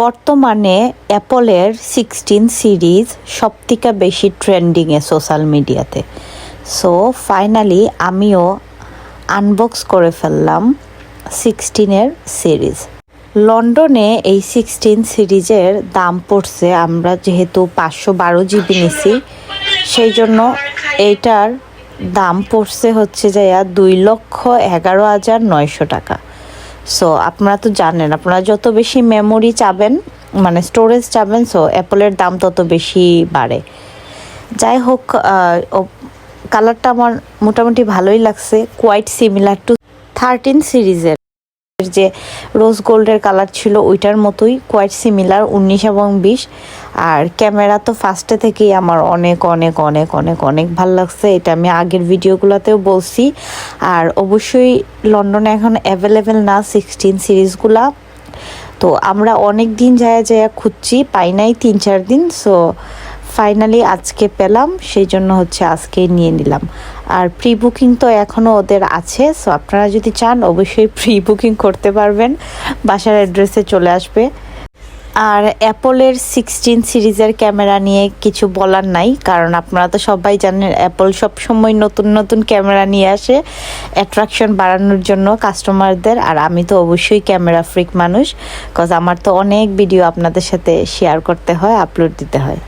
বর্তমানে অ্যাপলের sixteen series সবথেকে বেশি ট্রেন্ডিংয়ে সোশ্যাল মিডিয়াতে সো ফাইনালি আমিও আনবক্স করে ফেললাম সিক্সটিনের সিরিজ। লন্ডনে এই সিক্সটিন সিরিজের দাম পড়ছে, আমরা যেহেতু পাঁচশো বারো জিবি নিছি, সেই জন্য এইটার দাম পড়ছে হচ্ছে যে দুই লক্ষ এগারো হাজার নয়শো টাকা। সো আপনারা তো জানেন, আপনারা যত বেশি মেমোরি চাবেন মানে স্টোরেজ চাবেন সো অ্যাপলের দাম তত বেশি বাড়ে। যাই হোক কালারটা আমার মোটামুটি ভালোই লাগছে কোয়াইট সিমিলার টু থার্টিন সিরিজের যে রোজ গোল্ডের কালার ছিল, ওইটার মতোই কোয়াইট সিমিলার উনিশ এবং বিশ। আর ক্যামেরা তো ফার্স্টে থেকেই আমার অনেক অনেক অনেক অনেক অনেক ভালো লাগছে। এটা আমি আগের ভিডিওগুলোতেও বলছি। আর অবশ্যই লন্ডনে এখন অ্যাভেলেবেল না সিক্সটিন সিরিজগুলা। তো আমরা অনেক দিন যায় যায় খুঁজছি, পাই নাই তিন চার দিন সো ফাইনালি আজকে পেলাম, সেই জন্য হচ্ছে আজকেই নিয়ে নিলাম। আর প্রি বুকিং তো এখনও ওদের আছে সো আপনারা যদি চান অবশ্যই প্রি বুকিং করতে পারবেন, বাসার অ্যাড্রেসে চলে আসবে। আর অ্যাপলের সিক্সটিন সিরিজের ক্যামেরা নিয়ে কিছু বলার নাই, কারণ আপনারা তো সবাই জানেন অ্যাপল সবসময় নতুন নতুন ক্যামেরা নিয়ে আসে অ্যাট্রাকশন বাড়ানোর জন্য কাস্টমারদের আর আমি তো অবশ্যই ক্যামেরা ফ্রিক মানুষ কজ আমার তো অনেক ভিডিও আপনাদের সাথে শেয়ার করতে হয় আপলোড দিতে হয়।